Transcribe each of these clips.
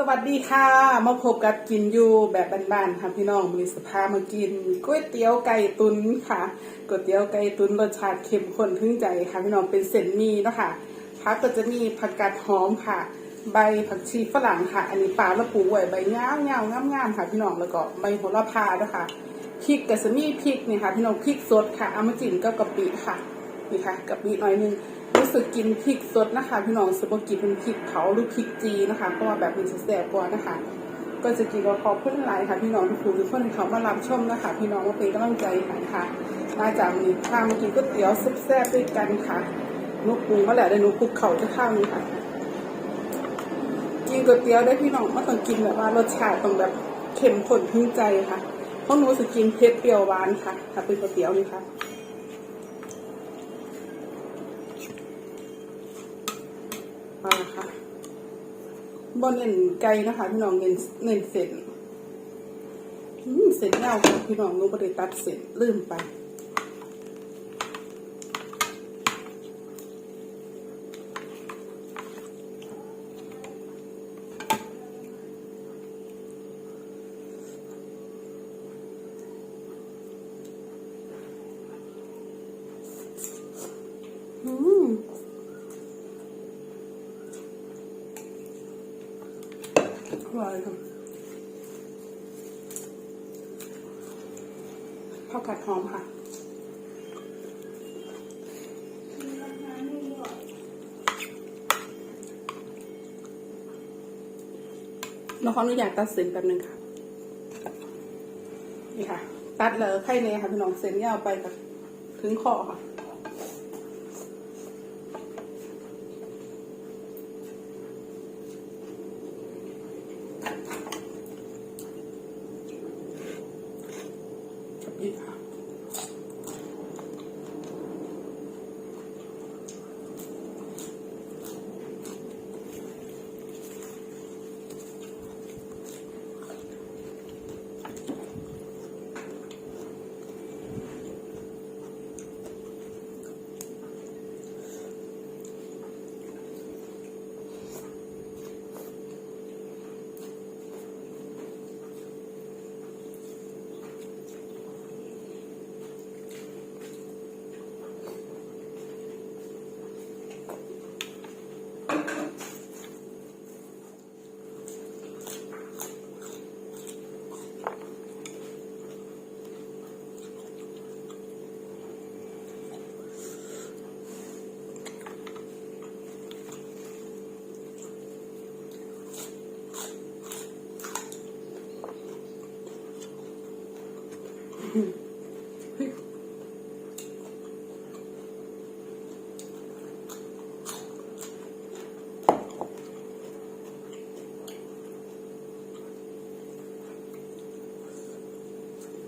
สวัสดีค่ะ มาพบกับกินอยู่แบบบ้านๆค่ะพี่น้องมีสภามากินก๋วยเตี๋ยวไก่ตุนค่ะก๋วยเตี๋ยวไก่ตุนรสชาติเข้มข้นถึงใจค่ะพี่น้องเป็นเส้นมีเนาะค่ะผักก็จะมีผักกาดหอมค่ะ ใบผักชีฝรั่งค่ะ อันนี้ปลาละปูไว้ใบเงาเงางามงามๆค่ะพี่น้องแล้วก็ใบโหระพาด้วยค่ะพริกกระสมีพริกนี่ค่ะพี่น้องพริกสดค่ะเอามาจิ้มกับกะปิค่ะนี่ค่ะกะปิหน่อยนึง รู้สึกกินพริกสดนะคะ พี่น้องสปกิเป็นพริกเผาหรือพริกจีนะคะเพราะว่าแบบมันจะแสบกว่านะคะ ก็จะกินกับขอบคุณหลายค่ะ พี่น้องทุกคนทุกคนที่เขามารับชมนะคะ พี่น้องมาเป็นกำลังใจให้ค่ะมาจากมีพามากินก๋วยเตี๋ยวแซ่บๆด้วยกันค่ะนุกปรุงมาแล้วเดี๋ยวหนุคลุกเขาจะข้าวนี้ค่ะกินก๋วยเตี๋ยวได้พี่น้องไม่ต้องกินแบบว่ารสชาติต้องแบบเข้มข้นถึงใจค่ะเพราะหนูจะกินเผ็ดเปรี้ยวหวานค่ะถ้าเป็นก๋วยเตี๋ยวนี่ค่ะ มาค่ะ บนเน้นไก่นะคะ พี่น้องเน้นเน้นเส้นเส้นยาค่ะพี่น้องหนูไม่ได้ตัดเส้นลืมไป อืม อร่อยค่ะข้าวกัดหอมค่ะเราขออนุญาตตัดเส้นแป๊บนึงค่ะ นี่ค่ะ ตัดเลยไข่เนยค่ะพี่น้องเส้นยาวไปกับถึงคอค่ะ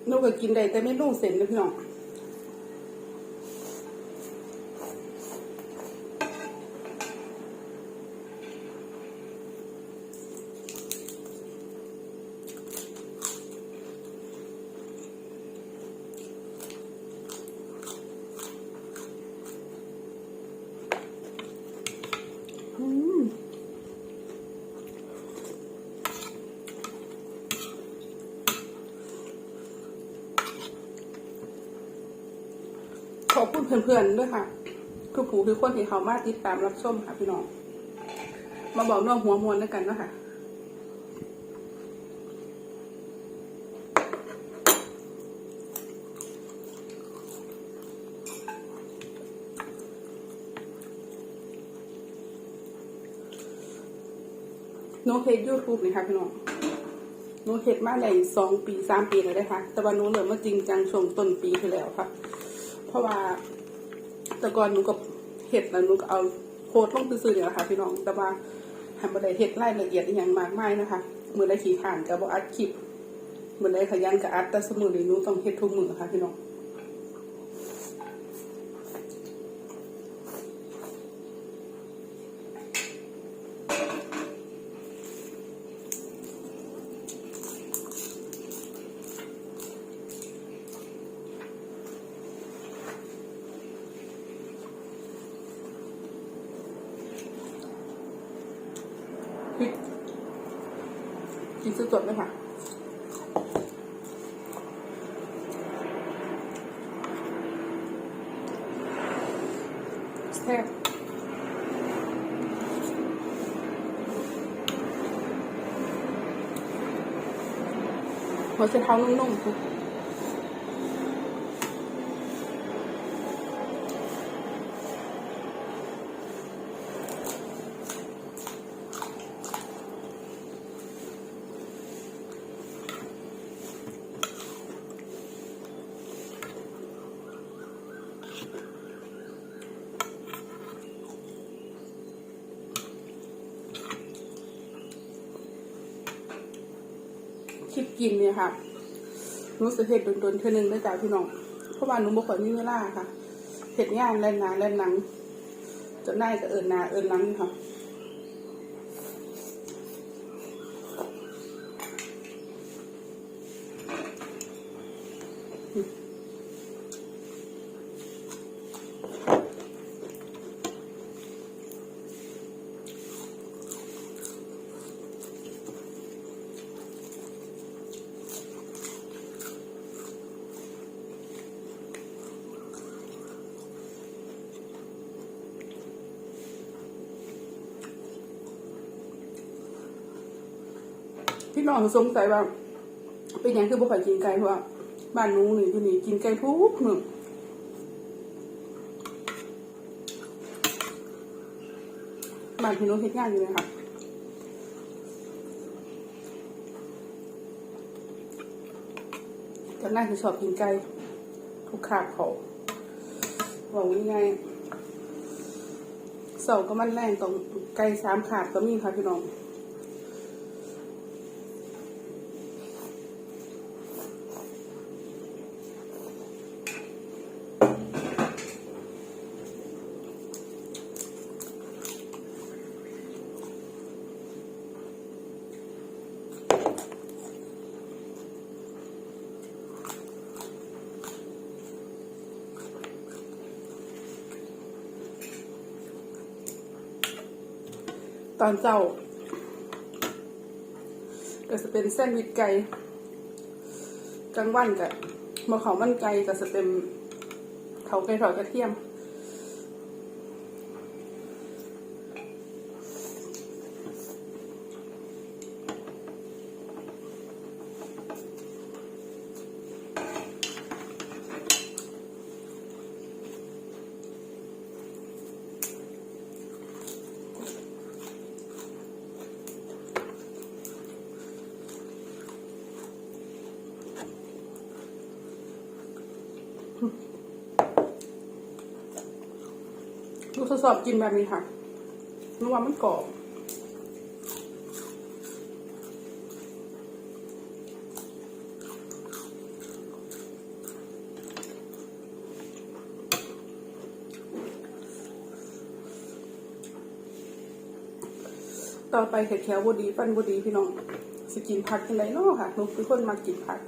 นูก็กินได้แต่ไม่รู้เส้นเลยพี่น้อง อบคุณเพื่อนๆด้วยค่ะ คือผู้คือคนที่เขามาติดตามรับชมค่ะ พี่น้อง มาบอกน้องหัวมวลด้วยกันนะคะหนูเฮ็ดยูทูบนี่ค่ะพี่น้องหนูเฮ็ดมาได้สองปีสามปีแล้วได้ค่ะแต่ว่าหนูเริ่มมาจริงจังช่วงต้นปีที่แล้วค่ะ เพราะว่าแต่ก่อนหนูกับเห็ดนะหนูก็เอาโพสต์ลงซื่อๆเนี่ยนะค่ะพี่น้องแต่ว่าทำบันไดเห็ดไล่ละเอียดอย่างมากมายนะคะเมือได้ขี่ผ่านกับบอัดคลิปมือได้ขยันกับอัดแต่สมือเลยหนูต้องเห็ดทุกมือค่ะพี่น้อง กินสดๆเลยค่ะแซ่บหัวไชเท้านุ่มๆทุ กินเนี่ยค่ะหนูสิเห็ดโดนๆเท่อนึงได้จากพี่น้องเพราะว่าหนูบ่ค่อยมีเวลาค่ะเห็ดงานแล่นหนาแล่นหนังจนได้ก็เอิญนาเอิญนังค่ะ พี่น้องสงสัยว่า เป็นยังคือบ่ค่อยกินไก่เพราะว่าบ้านหนูนี่อยู่นี่กินไก่ทุกมื้อบ้านพี่น้องเฮ็ดงานอยู่เลยค่ะจำได้คือชอบกินไก่ทุกขาบเขาบอกว่าไงเสาร์ก็มันแรงตรงไก่สามขาบก็มีค่ะพี่น้อง ตอนเจ้าก็จะเป็นเส้นวิชไก่กลางวันกับมะเขามันไก่ก็จะเป็นเขาไก่ทอดกระเทียม ลูกทดสอบกินแบบนี้ค่ะนึกว่ามันกรอบต่อไปเห็ดแคลบดีฟันบดีพี่น้อง สกินผักกินไรเนาะค่ะหนูเป็นคนมากินผัก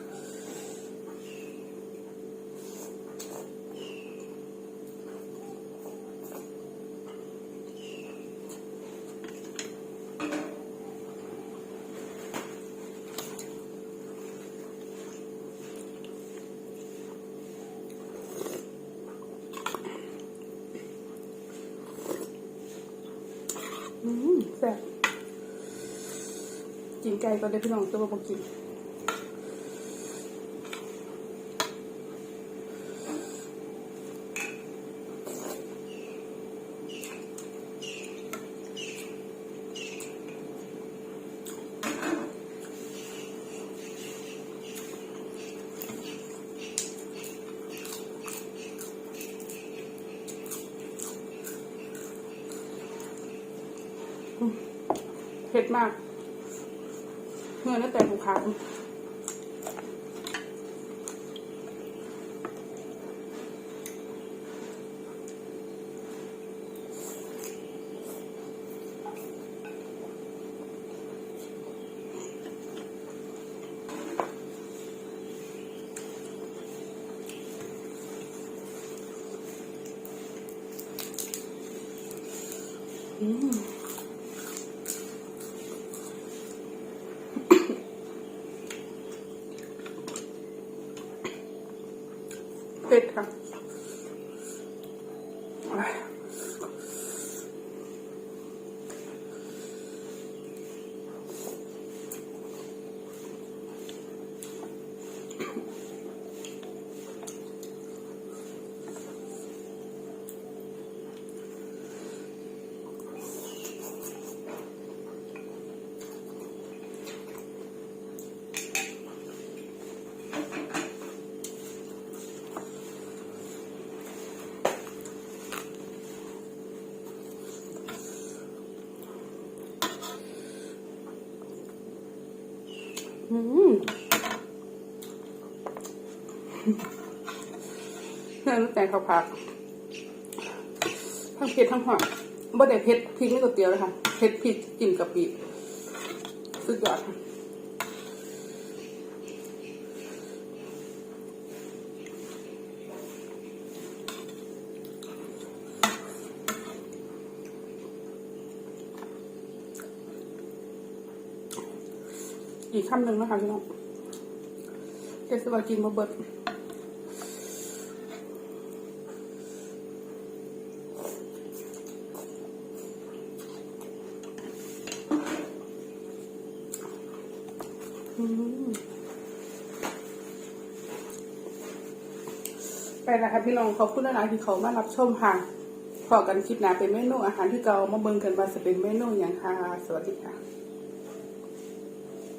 อืมแซ่บ กินไก่ก็ได้พี่น้องตัวบ่กินเผ็ดมากเมื่อนั่นแต่ผูกขาด อืม อืมนั่นแต่ข้าวผัก ทั้งเผ็ดทั้งหอมบ่ได้เผ็ดพริกในก๋วยเตี๋ยวเลยค่ะเผ็ดพริกกินกะปิสุดยอดค่ะ อีกคำหนึ่งนะคะพี่น้องเจะสวากินมาเบิดไปนะคะพี่น้องขอบคุณนะที่เขามารับชมค่ะพอกันคลิปหน้าเป็นเมนูอาหารที่เก่ามาเบิ่งกันว่าจะเป็นเมนูอย่างค่ะ สวัสดีค่ะ